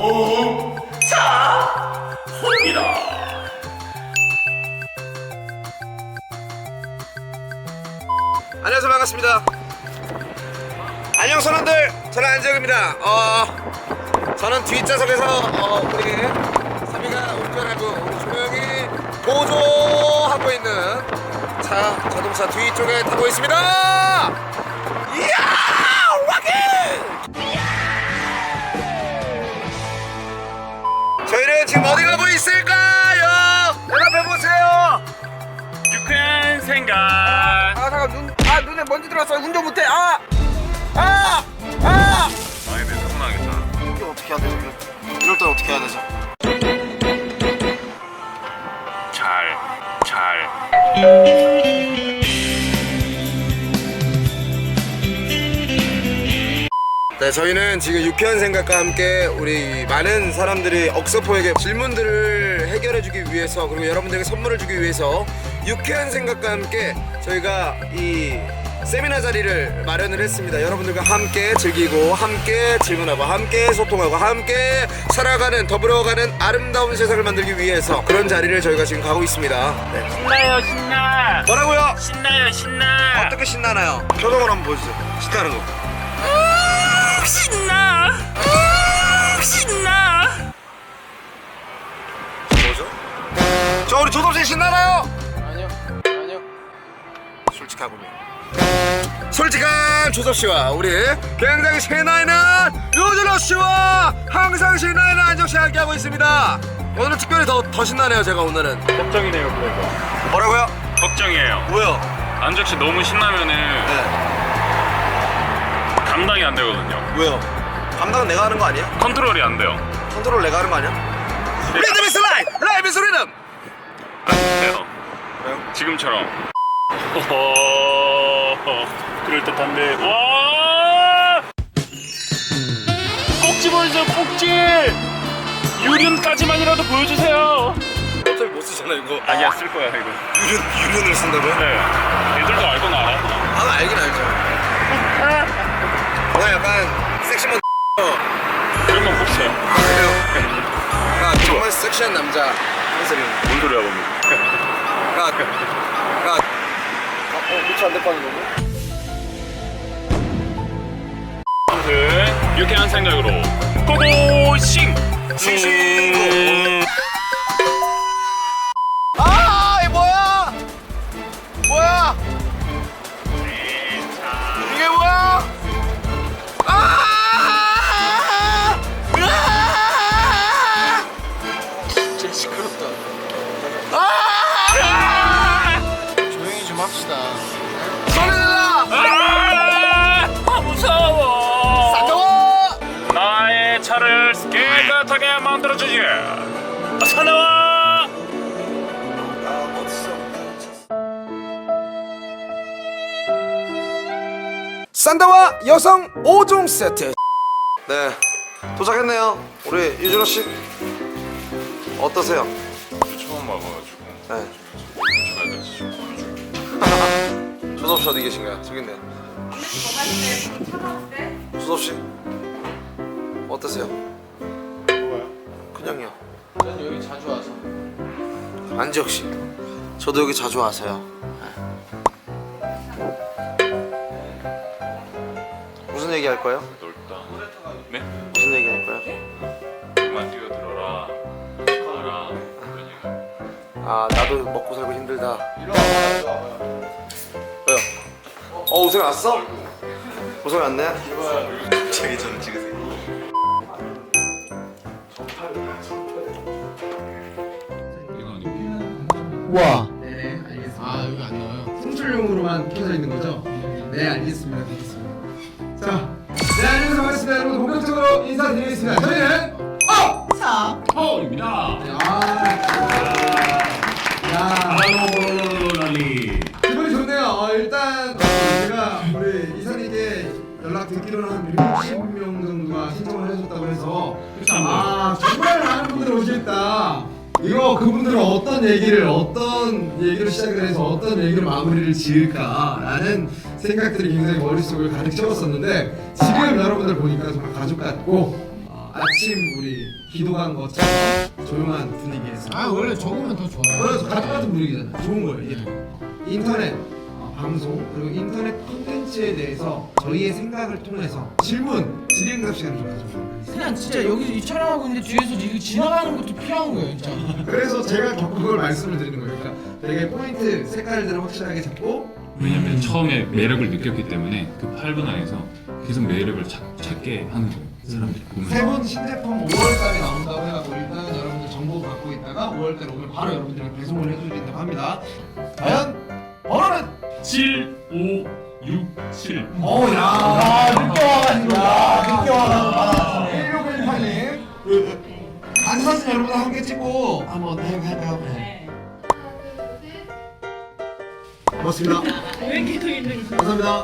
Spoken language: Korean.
자, 옵니다. 안녕하세요 반갑습니다. 안녕 선원들, 저는 안재욱입니다. 어, 저는 뒷좌석에서 어, 우리 사비가 운전하고 우리 조명이 보조하고 있는 자 자동차 뒤쪽에 타고 있습니다. 들어왔어 운전 못해 아! 아! 아! 아니 내 성공하겠다 이게 어떻게 해야 되죠? 이럴 때 어떻게 해야 되죠? 잘 잘. 네 저희는 지금 유쾌한 생각과 함께 우리 많은 사람들이 억서포에게 질문들을 해결해주기 위해서 그리고 여러분들에게 선물을 주기 위해서 유쾌한 생각과 함께 저희가 이 세미나 자리를 마련을 했습니다. 여러분들과 함께 즐기고 함께 질문하고 함께 소통하고 함께 살아가는 더불어가는 아름다운 세상을 만들기 위해서 그런 자리를 저희가 지금 가고 있습니다. 네. 신나요 신나. 뭐라고요? 신나요 신나. 어떻게 신나나요? 표정을 한번 보여주세요. 신나는 거. 신나. 신나. 뭐죠? 저 우리 조섭씨 신나나요? 아니요 아니요 솔직하군요. 솔직한 조섭 씨와 우리 굉장히 신나있는 유준호 씨와 항상 신나있는 안정 씨 함께 하고 있습니다. 오늘은 특별히 더, 더 신나네요, 제가 오늘은. 걱정이네요 그래서. 뭐라고요? 걱정이에요. 뭐요? 안적 씨 너무 신나면은 네. 감당이 안 되거든요. 왜요? 감당은 내가 하는 거 아니야? 컨트롤이 안 돼요. 컨트롤 내가 하는 거 아니야? 리듬 이스 라이! 라이브 리듬! 안 돼요. 왜요? 지금처럼. 호호. 그럴 듯한데. 와! 꼭지 보여주세요 꼭지. 유륜까지만이라도 보여주세요. 어차피 못 쓰잖아, 이거. 아니야 쓸 거야 이거. 유륜, 유륜을 쓴다고요? 네. 애들도 알거나 알아. 아, 알긴 알죠. 나 약간 섹시먼 그런 건. 그래요. 야, 정말 섹시한 남자. 한소리. 뭔 소리야? 야. 어, 어, 미쳐 안될 뻔한 거고? 아무튼 유쾌한 생각으로 고고싱 싱싱. 아, 이 뭐야? 뭐야? 이게 뭐야? 아! 으아! 진짜 시끄럽다 아! 조용히 좀 합시다 만들어주지 아, 어딨어? 산다와 여성 5종 세트. 네, 도착했네요. 우리 유준호 씨 어떠세요? 처음 와봐가지고 네. 제가 지금 조섭 씨 어디 계신가요? 저기 있네요. 조섭 씨 어떠세요? 안지혁 씨, 저도 여기 자주 와서요. 무슨 얘기 할 거예요? 넓다 네? 무슨 얘기 할 거예요? 그만 뛰어들어라 가라 그런 얘기 아 나도 먹고 살고 힘들다. 왜요? 어 우승 왔어? 우승 왔네? 자기 전 찍으세요. 와. 네네, 알겠습니다. 아, 여기 안 나와요. 송출용으로만 켜져 있는 거죠? 네, 알겠습니다. 알겠습니다. 자, 네, 안녕하세요. 반갑습니다. 여러분, 본격적으로 인사드리겠습니다. 저희는 어! 사! 허입니다. 아, 야, 알로랄리. 기분이 좋네요. 어, 일단, 어, 제가 우리 이사님께 연락 듣기로는 한 이거 그분들은 어떤 얘기를 어떤 얘기로 시작을 해서 어떤 얘기로 마무리를 지을까라는 생각들이 굉장히 머릿속을 가득 채웠었는데 지금 여러분들 보니까 정말 가족 같고 어, 아침 우리 기도한 것처럼 조용한 분위기에서 아 원래 적으면 더 좋아요. 그래서 가족 같은 분위기잖아. 좋은 거예요 이게. 인터넷 어, 방송 그리고 인터넷 콘텐츠에 대해서 저희의 생각을 통해서 질문 질의응답 시간을 좀 가져보도록 하겠습니다. 그냥 진짜 여기 이 촬영하고 있는데 뒤에서 이거 지나가는 것도 필요한 거예요 진짜 그래서 제가 겪은 걸 말씀을 드리는 거예요. 그러니까 되게 포인트 색깔들을 확실하게 잡고 왜냐면 처음에 매력을 느꼈기 때문에 그 8분 안에서 계속 매력을 찾, 찾게 하는 거예요. 사람들이 보면서. 세번 신제품 5월달에 나온다고 해가지고 일단 여러분들 정보 갖고 있다가 5월달에 오면 바로 여러분들에게 배송을 해드린다고 합니다. 과연 번호는 7, 5, 6, 7. 어야 늦게 와가지고 야 늦게 와가지고 1618님 안사진 여러분 함께 찍고 한번 해볼까요? 네. 고맙습니다. 왜 계속 있는 거야? 감사합니다.